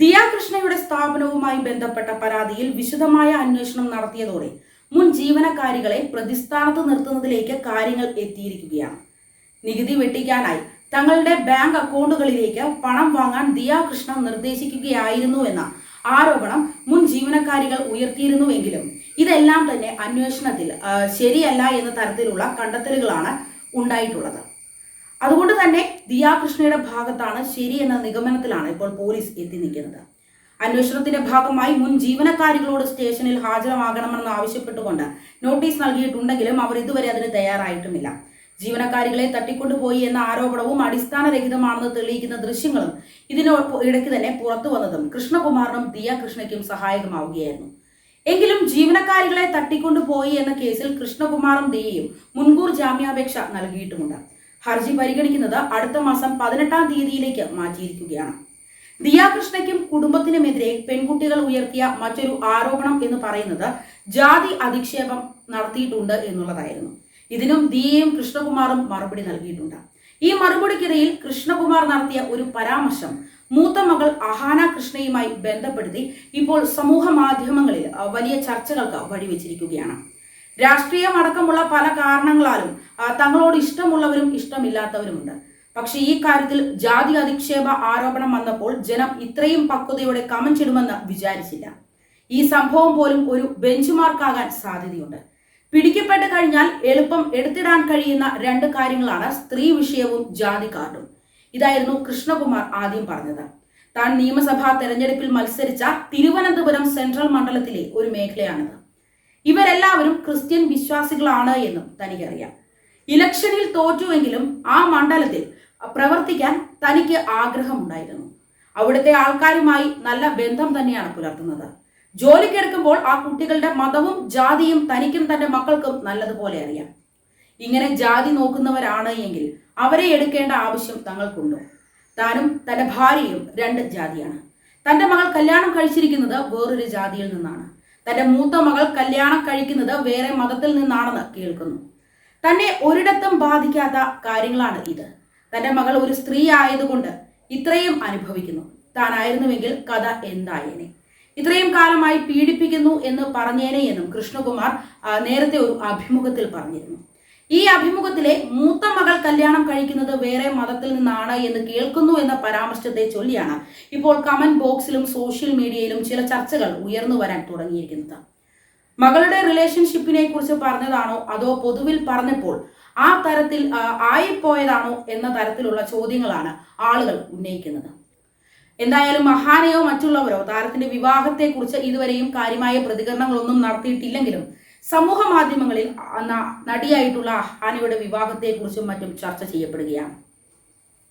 ദിയ കൃഷ്ണയുടെ സ്ഥാപനവുമായി ബന്ധപ്പെട്ട പരാതിയിൽ വിശദമായ അന്വേഷണം നടത്തിയതോടെ മുൻ ജീവനക്കാരികളെ പ്രതിസ്ഥാനത്ത് നിർത്തുന്നതിലേക്ക് കാര്യങ്ങൾ എത്തിയിരിക്കുകയാണ്. നികുതി വെട്ടിക്കാനായി തങ്ങളുടെ ബാങ്ക് അക്കൗണ്ടുകളിലേക്ക് പണം വാങ്ങാൻ ദിയാകൃഷ്ണ നിർദ്ദേശിക്കുകയായിരുന്നു എന്ന ആരോപണം മുൻ ജീവനക്കാരികൾ ഉയർത്തിയിരുന്നുവെങ്കിലും ഇതെല്ലാം തന്നെ അന്വേഷണത്തിൽ ശരിയല്ല എന്ന തരത്തിലുള്ള കണ്ടെത്തലുകളാണ് ഉണ്ടായിട്ടുള്ളത്. അതുകൊണ്ട് തന്നെ ദിയാകൃഷ്ണയുടെ ഭാഗത്താണ് ശരി എന്ന നിഗമനത്തിലാണ് ഇപ്പോൾ പോലീസ് എത്തി നിൽക്കുന്നത്. അന്വേഷണത്തിന്റെ ഭാഗമായി മുൻ ജീവനക്കാരികളോട് സ്റ്റേഷനിൽ ഹാജരമാകണമെന്ന് ആവശ്യപ്പെട്ടുകൊണ്ട് നോട്ടീസ് നൽകിയിട്ടുണ്ടെങ്കിലും അവർ ഇതുവരെ അതിന് തയ്യാറായിട്ടുമില്ല. ജീവനക്കാരികളെ തട്ടിക്കൊണ്ടുപോയി എന്ന ആരോപണവും അടിസ്ഥാനരഹിതമാണെന്ന് തെളിയിക്കുന്ന ദൃശ്യങ്ങളും ഇതിനോ ഇടയ്ക്ക് തന്നെ പുറത്തു വന്നതും കൃഷ്ണകുമാറിനും ദിയ കൃഷ്ണയ്ക്കും സഹായകമാവുകയായിരുന്നു. എങ്കിലും ജീവനക്കാരികളെ തട്ടിക്കൊണ്ടുപോയി എന്ന കേസിൽ കൃഷ്ണകുമാറും ദിയയും മുൻകൂർ ജാമ്യാപേക്ഷ നൽകിയിട്ടുമുണ്ട്. ഹർജി പരിഗണിക്കുന്നത് അടുത്ത മാസം പതിനെട്ടാം തീയതിയിലേക്ക് മാറ്റിയിരിക്കുകയാണ്. ദിയാകൃഷ്ണയ്ക്കും കുടുംബത്തിനുമെതിരെ പെൺകുട്ടികൾ ഉയർത്തിയ മറ്റൊരു ആരോപണം എന്ന് പറയുന്നത് ജാതി അധിക്ഷേപം നടത്തിയിട്ടുണ്ട് എന്നുള്ളതായിരുന്നു. ഇതിനും ദിയയും കൃഷ്ണകുമാറും മറുപടി നൽകിയിട്ടുണ്ട്. ഈ മറുപടിക്കിടയിൽ കൃഷ്ണകുമാർ നടത്തിയ ഒരു പരാമർശം മൂത്ത മകൾ അഹാന കൃഷ്ണയുമായി ബന്ധപ്പെടുത്തി ഇപ്പോൾ സമൂഹ മാധ്യമങ്ങളിൽ വലിയ ചർച്ചകൾക്ക് വഴിവെച്ചിരിക്കുകയാണ്. രാഷ്ട്രീയം അടക്കമുള്ള പല കാരണങ്ങളാലും തങ്ങളോട് ഇഷ്ടമുള്ളവരും ഇഷ്ടമില്ലാത്തവരുമുണ്ട്. പക്ഷേ ഈ കാര്യത്തിൽ ജാതി അധിക്ഷേപ ആരോപണം വന്നപ്പോൾ ജനം ഇത്രയും പക്വതയോടെ കമന്റ് വിചാരിച്ചില്ല. ഈ സംഭവം പോലും ഒരു ബെഞ്ച് മാർക്കാകാൻ സാധ്യതയുണ്ട്. പിടിക്കപ്പെട്ട് കഴിഞ്ഞാൽ എളുപ്പം എടുത്തിടാൻ കഴിയുന്ന രണ്ട് കാര്യങ്ങളാണ് സ്ത്രീ വിഷയവും ജാതി കാർഡും. ഇതായിരുന്നു കൃഷ്ണകുമാർ ആദ്യം പറഞ്ഞത്. താൻ നിയമസഭാ തെരഞ്ഞെടുപ്പിൽ മത്സരിച്ച തിരുവനന്തപുരം സെൻട്രൽ മണ്ഡലത്തിലെ ഒരു മേഖലയാണിത്. ഇവരെല്ലാവരും ക്രിസ്ത്യൻ വിശ്വാസികളാണ് എന്നും തനിക്കറിയാം. ഇലക്ഷനിൽ തോറ്റുവെങ്കിലും ആ മണ്ഡലത്തിൽ പ്രവർത്തിക്കാൻ തനിക്ക് ആഗ്രഹമുണ്ടായിരുന്നു. അവിടുത്തെ ആൾക്കാരുമായി നല്ല ബന്ധം തന്നെയാണ് പുലർത്തുന്നത്. ജോലിക്കെടുക്കുമ്പോൾ ആ കുട്ടികളുടെ മതവും ജാതിയും തനിക്കും തന്റെ മക്കൾക്കും നല്ലതുപോലെ അറിയാം. ഇങ്ങനെ ജാതി നോക്കുന്നവരാണ് എങ്കിൽ അവരെ എടുക്കേണ്ട ആവശ്യം തങ്ങൾക്കുണ്ടോ? താനും തന്റെ ഭാര്യയും രണ്ട് ജാതിയാണ്. തന്റെ മകൾ കല്യാണം കഴിച്ചിരിക്കുന്നത് വേറൊരു ജാതിയിൽ നിന്നാണ്. തന്റെ മൂത്ത മകൾ കല്യാണം കഴിക്കുന്നത് വേറെ മതത്തിൽ നിന്നാണെന്ന് കേൾക്കുന്നു. തന്നെ ഒരിടത്തും ബാധിക്കാത്ത കാര്യങ്ങളാണ് ഇത്. തന്റെ മകൾ ഒരു സ്ത്രീ ആയതുകൊണ്ട് ഇത്രയും അനുഭവിക്കുന്നു. താനായിരുന്നുവെങ്കിൽ കഥ എന്തായേനെ? ഇത്രയും കാലമായി പീഡിപ്പിക്കുന്നു എന്ന് പറഞ്ഞേനെ എന്നും കൃഷ്ണകുമാർ നേരത്തെ ഒരു അഭിമുഖത്തിൽ പറഞ്ഞിരുന്നു. ഈ അഭിമുഖത്തിലെ മൂത്ത മകൾ കല്യാണം കഴിക്കുന്നത് വേറെ മതത്തിൽ നിന്നാണ് എന്ന് കേൾക്കുന്നു എന്ന പരാമർശത്തെ ചൊല്ലിയാണ് ഇപ്പോൾ കമന്റ് ബോക്സിലും സോഷ്യൽ മീഡിയയിലും ചില ചർച്ചകൾ ഉയർന്നു വരാൻ തുടങ്ങിയിരിക്കുന്നത്. മകളുടെ റിലേഷൻഷിപ്പിനെ കുറിച്ച് പറഞ്ഞതാണോ അതോ പൊതുവിൽ പറഞ്ഞപ്പോൾ ആ തരത്തിൽ ആയിപ്പോയതാണോ എന്ന തരത്തിലുള്ള ചോദ്യങ്ങളാണ് ആളുകൾ ഉന്നയിക്കുന്നത്. എന്തായാലും മഹാനയോ മറ്റുള്ളവരോ താരത്തിന്റെ വിവാഹത്തെക്കുറിച്ച് ഇതുവരെയും കാര്യമായ പ്രതികരണങ്ങളൊന്നും നടത്തിയിട്ടില്ലെങ്കിലും സമൂഹ മാധ്യമങ്ങളിൽ നടിയായിട്ടുള്ള ഹാനയുടെ വിവാഹത്തെക്കുറിച്ചും മറ്റും ചർച്ച ചെയ്യപ്പെടുകയാണ്.